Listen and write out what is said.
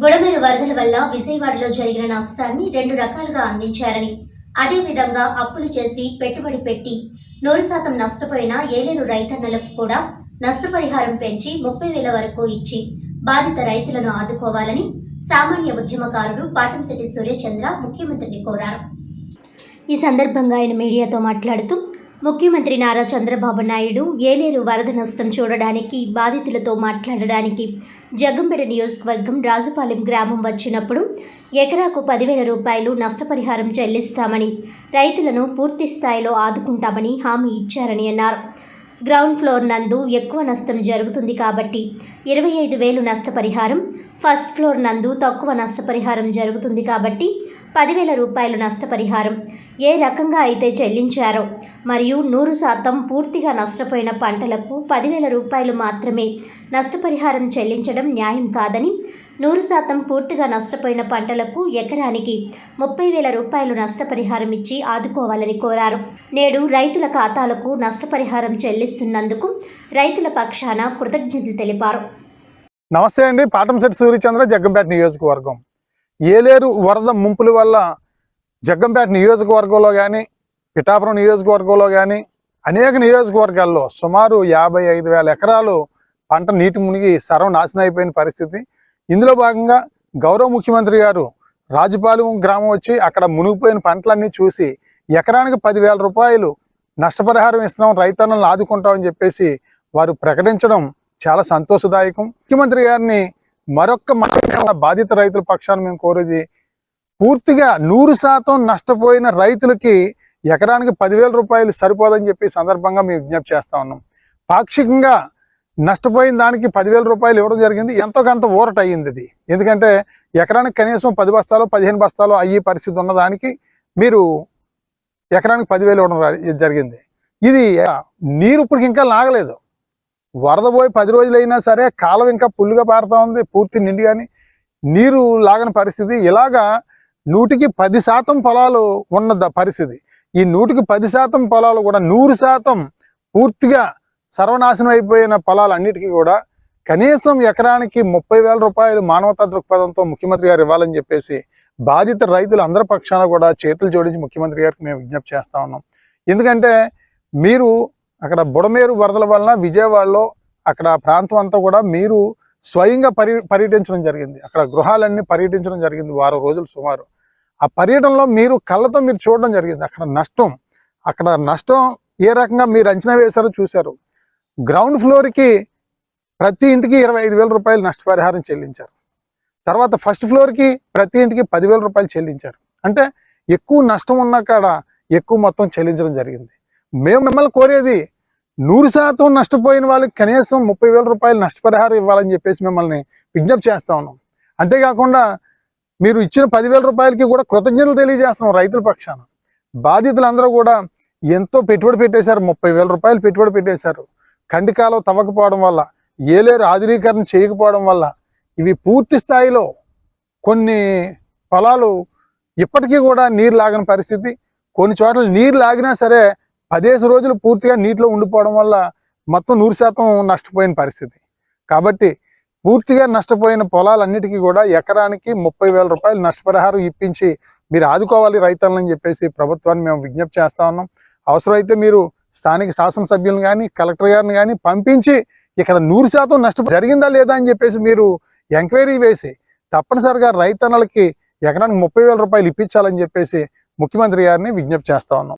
బుడమేరు వరదల వల్ల విజయవాడలో జరిగిన నష్టాన్ని రెండు రకాలుగా అందించారని. అదేవిధంగా అప్పులు చేసి పెట్టుబడి పెట్టి నూరు శాతం నష్టపోయిన ఏలేరు రైతన్నలకు కూడా నష్టపరిహారం పెంచి ముప్పై వేల వరకు ఇచ్చి బాధిత రైతులను ఆదుకోవాలని సామాన్య ఉద్యమకారుడు పాటంశెట్టి సూర్యచంద్ర ముఖ్యమంత్రిని కోరారు. ఈ సందర్భంగా ఆయన మీడియాతో మాట్లాడుతూ ముఖ్యమంత్రి నారా చంద్రబాబు నాయుడు ఏలేరు వరద నష్టం చూడడానికి బాధితులతో మాట్లాడడానికి జగ్గంపేట నియోజకవర్గం రాజుపాలెం గ్రామం వచ్చినప్పుడు ఎకరాకు పదివేల రూపాయలు నష్టపరిహారం చెల్లిస్తామని రైతులను పూర్తి స్థాయిలో ఆదుకుంటామని హామీ ఇచ్చారని అన్నారు. గ్రౌండ్ ఫ్లోర్ నందు ఎక్కువ నష్టం జరుగుతుంది కాబట్టి ఇరవై ఐదు వేలు నష్టపరిహారం ఫస్ట్ ఫ్లోర్ నందు తక్కువ నష్టపరిహారం జరుగుతుంది కాబట్టి పదివేల రూపాయలు నష్టపరిహారం. ఏ రకంగా అయితే చెల్లించారో మరియు నూరు శాతం పూర్తిగా నష్టపోయిన పంటలకు పదివేల రూపాయలు మాత్రమే నష్టపరిహారం చెల్లించడం న్యాయం కాదని నూరు శాతం పూర్తిగా నష్టపోయిన పంటలకు ఎకరానికి ముప్పై వేల రూపాయలు నష్టపరిహారం ఇచ్చి ఆదుకోవాలని కోరారు. నేడు రైతుల ఖాతాలకు నష్టపరిహారం చెల్లిస్తున్నందుకు రైతుల పక్షాన కృతజ్ఞతలు తెలిపారు. నమస్తే అండి. పాటంశెట్టి సూర్యచంద్ర జగ్గంపేట నియోజకవర్గం. ఏలేరు వరద ముంపుల వల్ల జగ్గంపేట నియోజకవర్గంలో కానీ పిఠాపురం నియోజకవర్గంలో కానీ అనేక నియోజకవర్గాల్లో సుమారు యాభై ఐదు వేల ఎకరాలు పంట నీటి మునిగి సర్వనాశనం అయిపోయిన పరిస్థితి. ఇందులో భాగంగా గౌరవ ముఖ్యమంత్రి గారు రాజుపాలెం గ్రామం వచ్చి అక్కడ మునిగిపోయిన పంటలన్నీ చూసి ఎకరానికి పదివేల రూపాయలు నష్టపరిహారం ఇస్తున్నాం రైతన్నలను ఆదుకుంటామని చెప్పేసి వారు ప్రకటించడం చాలా సంతోషదాయకం. ముఖ్యమంత్రి గారిని మరొక్క బాధిత రైతుల పక్షాన్ని మేము కోరేది పూర్తిగా నూరు శాతం నష్టపోయిన రైతులకి ఎకరానికి పదివేల రూపాయలు సరిపోదని చెప్పి సందర్భంగా మేము విజ్ఞప్తి చేస్తా ఉన్నాం. పాక్షికంగా నష్టపోయిన దానికి పదివేల రూపాయలు ఇవ్వడం జరిగింది. ఎంతో కొంత ఊరట అయ్యింది అది ఎందుకంటే ఎకరానికి కనీసం పది బస్తాలు పదిహేను బస్తాలు అయ్యే పరిస్థితి ఉన్నదానికి మీరు ఎకరానికి పదివేలు ఇవ్వడం జరిగింది. ఇది నీరు ఇప్పటికి ఇంకా లాగలేదు. వరద పోయి పది రోజులైనా సరే కాలం ఇంకా పుల్లుగా పారుతూ ఉంది. పూర్తి నిండి కానీ నీరు లాగని పరిస్థితి. ఇలాగా నూటికి పది శాతం పొలాలు ఉన్న పరిస్థితి. ఈ నూటికి పది శాతం పొలాలు కూడా నూరు శాతం పూర్తిగా సర్వనాశనం అయిపోయిన పొలాలన్నిటికీ కూడా కనీసం ఎకరానికి ముప్పై వేల రూపాయలు మానవతా దృక్పథంతో ముఖ్యమంత్రి గారు ఇవ్వాలని చెప్పేసి బాధిత రైతులు అందరి పక్షాన కూడా చేతులు జోడించి ముఖ్యమంత్రి గారికి మేము విజ్ఞప్తి చేస్తా ఉన్నాం. ఎందుకంటే మీరు అక్కడ బుడమేరు వరదల వలన విజయవాడలో అక్కడ ప్రాంతం అంతా కూడా మీరు స్వయంగా పర్య పర్యటించడం జరిగింది. అక్కడ గృహాలన్నీ పర్యటించడం జరిగింది వారం రోజులు సుమారు. ఆ పర్యటనలో మీరు కళ్ళతో మీరు చూడడం జరిగింది. అక్కడ నష్టం అక్కడ నష్టం ఏ రకంగా మీరు అంచనా వేశారో చూశారు. గ్రౌండ్ ఫ్లోర్కి ప్రతి ఇంటికి ఇరవై ఐదు వేల రూపాయలు నష్టపరిహారం చెల్లించారు. తర్వాత ఫస్ట్ ఫ్లోర్కి ప్రతి ఇంటికి పదివేల రూపాయలు చెల్లించారు. అంటే ఎక్కువ నష్టం ఉన్న కాడ ఎక్కువ మొత్తం చెల్లించడం జరిగింది. మేము మిమ్మల్ని కోరేది నూరు శాతం నష్టపోయిన వాళ్ళకి కనీసం ముప్పై వేల రూపాయలు నష్టపరిహారం ఇవ్వాలని చెప్పేసి మిమ్మల్ని విజ్ఞప్తి చేస్తా ఉన్నాం. అంతేకాకుండా మీరు ఇచ్చిన పదివేల రూపాయలకి కూడా కృతజ్ఞతలు తెలియజేస్తున్నాం రైతుల పక్షాన. బాధితులందరూ కూడా ఎంతో పెట్టుబడి పెట్టేశారు ముప్పై వేల రూపాయలు పెట్టుబడి పెట్టేశారు. ఖండికాలం తవ్వకపోవడం వల్ల ఏలేరు ఆధునీకరణ చేయకపోవడం వల్ల ఇవి పూర్తి స్థాయిలో కొన్ని పొలాలు ఇప్పటికీ కూడా నీరు లాగని పరిస్థితి. కొన్ని చోట్ల నీరు లాగినా సరే పదేసి రోజులు పూర్తిగా నీటిలో ఉండిపోవడం వల్ల మొత్తం నూరు శాతం నష్టపోయిన పరిస్థితి. కాబట్టి పూర్తిగా నష్టపోయిన పొలాలన్నిటికీ కూడా ఎకరానికి ముప్పై వేల రూపాయలు నష్టపరిహారం ఇప్పించి మీరు ఆదుకోవాలి రైతులని చెప్పేసి ప్రభుత్వాన్ని మేము విజ్ఞప్తి చేస్తా ఉన్నాం. అవసరమైతే మీరు స్థానిక శాసనసభ్యులను కానీ కలెక్టర్ గారిని కానీ పంపించి ఇక్కడ నూరు శాతం నష్టం జరిగిందా లేదా అని చెప్పేసి మీరు ఎంక్వైరీ వేసి తప్పనిసరిగా రైతన్నలకి ఎకరానికి ముప్పై వేల రూపాయలు ఇప్పించాలని చెప్పేసి ముఖ్యమంత్రి గారిని విజ్ఞప్తి చేస్తా ఉన్నాం.